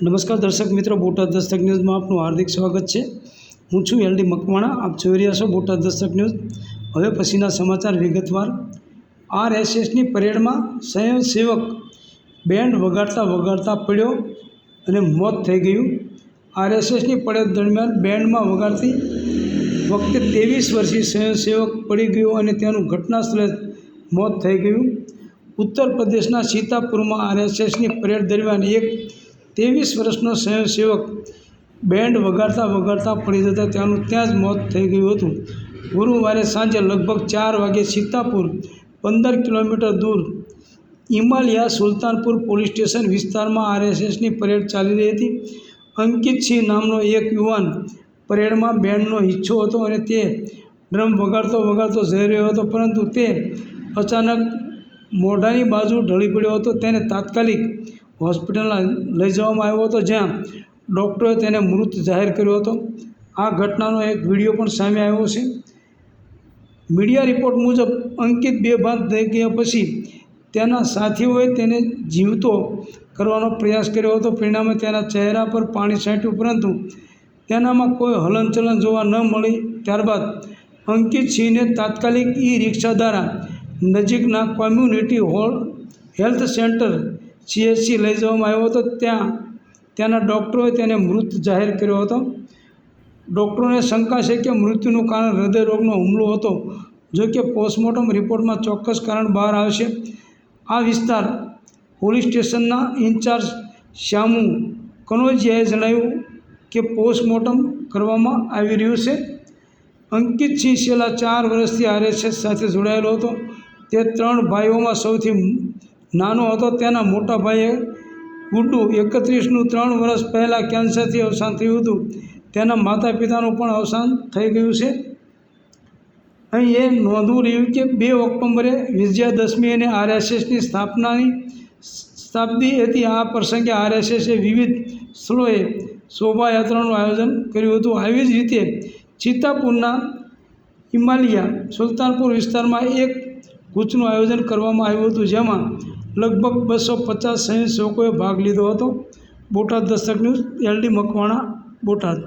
નમસ્કાર દર્શક મિત્રો, બોટાદ દસ્તક ન્યૂઝમાં આપનું હાર્દિક સ્વાગત છે. હું છું એલડી મકવાણા, આપ જોઈ રહ્યા છો બોટાદ દસ્તક ન્યૂઝ. હવે પછીના સમાચાર વિગતવાર. આરએસએસની પરેડમાં સ્વયંસેવક બેન્ડ વગાડતા વગાડતા પડ્યો અને મોત થઈ ગયું. આરએસએસની પરેડ દરમિયાન બેન્ડમાં વગાડતી વખતે ત્રેવીસ વર્ષીય સ્વયંસેવક પડી ગયો અને તેનું ઘટના સ્થળે મોત થઈ ગયું. ઉત્તર પ્રદેશના સીતાપુરમાં આરએસએસની પરેડ દરમિયાન એક ત્રેવીસ વર્ષનો સ્વયંસેવક બેન્ડ વગાડતા વગાડતા પડી જતા ત્યાંનું ત્યાં જ મોત થઈ ગયું હતું. ગુરુવારે સાંજે લગભગ ચાર વાગે સીતાપુર, પંદર કિલોમીટર દૂર ઇમાલિયા સુલતાનપુર પોલીસ સ્ટેશન વિસ્તારમાં આરએસએસની પરેડ ચાલી રહી હતી. અંકિતસિંહ નામનો એક યુવાન પરેડમાં બેન્ડનો હિચ્છો હતો અને તે ડ્રમ વગાડતો વગાડતો જઈ રહ્યો હતો, પરંતુ તે અચાનક મોઢાની બાજુ ઢળી પડ્યો હતો. તેને તાત્કાલિક હોસ્પિટલમાં લઈ જવામાં આવ્યો હતો જ્યાં ડૉક્ટરોએ તેને મૃત જાહેર કર્યો હતો. આ ઘટનાનો એક વીડિયો પણ સામે આવ્યો છે. મીડિયા રિપોર્ટ મુજબ અંકિત બેભાન થઈ ગયા પછી તેના સાથીઓએ તેને જીવતો કરવાનો પ્રયાસ કર્યો હતો. પરિણામે તેના ચહેરા પર પાણી છાંટ્યું, પરંતુ તેનામાં કોઈ હલનચલન જોવા ન મળી. ત્યારબાદ અંકિત સિંહને તાત્કાલિક ઈ રિક્ષા દ્વારા નજીકના community hall health centre CHC લઈ જવામાં આવ્યો હતો. ત્યાં, ત્યાંના ડૉક્ટરોએ તેને મૃત જાહેર કર્યો હતો. ડૉક્ટરોને શંકા છે કે મૃત્યુનું કારણ હૃદયરોગનો હુમલો હતો, જો કે પોસ્ટમોર્ટમ રિપોર્ટમાં ચોક્કસ કારણ બહાર આવશે. આ વિસ્તાર પોલીસ સ્ટેશનના ઇન્ચાર્જ શ્યામુ કનોજિયાએ જણાવ્યું કે પોસ્ટમોર્ટમ કરવામાં આવી રહ્યું છે. અંકિત સિંહ છેલ્લા ચાર વર્ષથી આરએસએસ સાથે જોડાયેલો હતો. તે ત્રણ ભાઈઓમાં સૌથી નાનો હતો તેના મોટા ભાઈએ ગુડ્ડુ એકત્રીસનું ત્રણ વર્ષ પહેલાં કેન્સરથી અવસાન થયું હતું. તેના માતા પિતાનું પણ અવસાન થઈ ગયું છે. અહીં એ નોંધવું રહ્યું કે બે ઓક્ટોબરે વિજયાદશમી અને આરએસએસની સ્થાપનાની શતાબ્દી હતી. આ પ્રસંગે આરએસએસે વિવિધ સ્થળોએ શોભાયાત્રાનું આયોજન કર્યું હતું. આવી જ રીતે ચિત્તાપુરના હિમાલયા સુલતાનપુર વિસ્તારમાં એક કૂચનું આયોજન કરવામાં આવ્યું હતું, જેમાં લગભગ બસો પચાસ સ્વયંસેવકોએ ભાગ લીધો હતો. Botad Dastak news LD Makwana Botad.